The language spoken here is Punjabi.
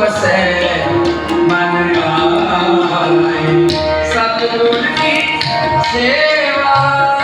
ਵਸੈ ਮਨ ਆਏ। ਸਤਿਗੁਰ ਦੀ ਸੇਵਾ